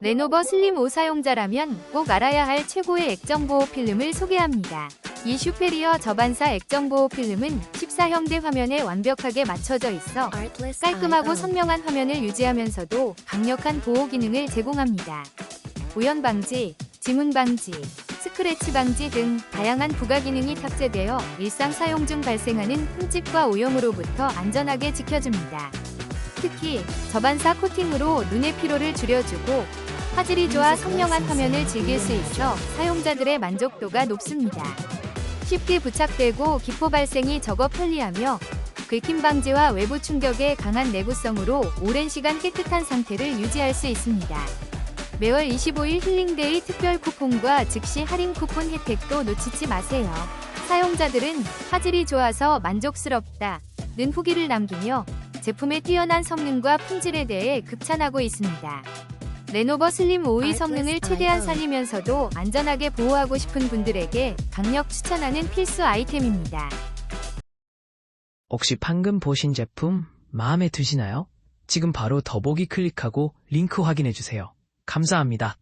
레노버 슬림 5 사용자라면 꼭 알아야 할 최고의 액정보호 필름을 소개합니다. 이 슈페리어 저반사 액정보호 필름은 14형대 화면에 완벽하게 맞춰져 있어 깔끔하고 선명한 화면을 유지하면서도 강력한 보호 기능을 제공합니다. 우연 방지, 지문 방지, 스크래치 방지 등 다양한 부가 기능이 탑재되어 일상 사용 중 발생하는 흠집과 오염으로부터 안전하게 지켜줍니다. 특히 저반사 코팅으로 눈의 피로를 줄여주고 화질이 좋아 선명한 화면을 즐길 수 있어 사용자들의 만족도가 높습니다. 쉽게 부착되고 기포 발생이 적어 편리하며 긁힘 방지와 외부 충격에 강한 내구성으로 오랜 시간 깨끗한 상태를 유지할 수 있습니다. 매월 25일 힐링데이 특별 쿠폰과 즉시 할인 쿠폰 혜택도 놓치지 마세요. 사용자들은 화질이 좋아서 만족스럽다. 는 후기를 남기며 제품의 뛰어난 성능과 품질에 대해 극찬하고 있습니다. 레노버 슬림 5의 성능을 최대한 살리면서도 안전하게 보호하고 싶은 분들에게 강력 추천하는 필수 아이템입니다. 혹시 방금 보신 제품 마음에 드시나요? 지금 바로 더보기 클릭하고 링크 확인해주세요. 감사합니다.